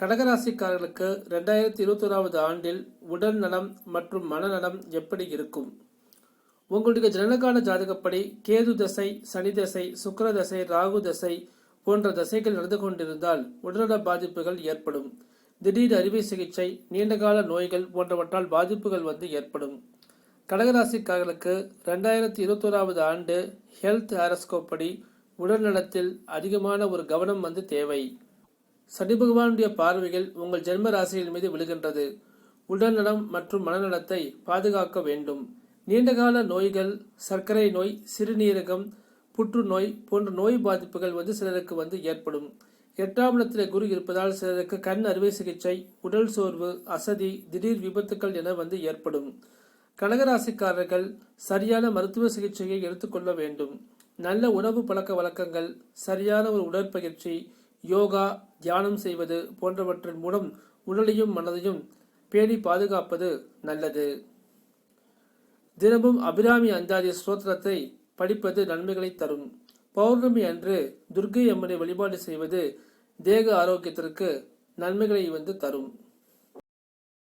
கடகராசிக்காரர்களுக்கு ரெண்டாயிரத்தி இருபத்தோராவது ஆண்டில் உடல் நலம் மற்றும் மனநலம் எப்படி இருக்கும்? உங்களுடைய ஜனனகால ஜாதகப்படி கேது தசை சனி தசை சுக்கர தசை ராகு தசை போன்ற தசைகள் நடந்து கொண்டிருந்தால் உடல்நல பாதிப்புகள் ஏற்படும். திடீர் அறுவை சிகிச்சை நீண்டகால நோய்கள் போன்றவற்றால் பாதிப்புகள் வந்து ஏற்படும். கடகராசிக்காரர்களுக்கு ரெண்டாயிரத்தி இருபத்தோராவது ஆண்டு ஹெல்த் ஹாரஸ்கோப் படி உடல் நலத்தில் அதிகமான ஒரு கவனம் வந்து தேவை. சனி பகவானுடைய பார்வைகள் உங்கள் ஜென்ம ராசியின் மீது விழுகின்றது. உடல் நலம் மற்றும் மனநலத்தை பாதுகாக்க வேண்டும். நீண்டகால நோய்கள் சர்க்கரை நோய் சிறுநீரகம் புற்றுநோய் போன்ற நோய் பாதிப்புகள் வந்து சிலருக்கு வந்து ஏற்படும். எட்டாம் இடத்திலே குரு இருப்பதால் சிலருக்கு கண் அறுவை சிகிச்சை உடல் சோர்வு அசதி திடீர் விபத்துக்கள் என வந்து ஏற்படும். கடகராசிக்காரர்கள் சரியான மருத்துவ சிகிச்சையை எடுத்துக்கொள்ள வேண்டும். நல்ல உணவு பழக்க வழக்கங்கள் சரியான ஒரு உடற்பயிற்சி யோகா தியானம் செய்வது போன்றவற்றின் மூலம் உடலையும் மனதையும் பேணி பாதுகாப்பது நல்லது. தினமும் அபிராமி அந்தாதி ஸ்தோத்திரத்தை படிப்பது நன்மைகளை தரும். பௌர்ணமி அன்று துர்க்கை அம்மனை வழிபாடு செய்வது தேக ஆரோக்கியத்திற்கு நன்மைகளை வந்து தரும்.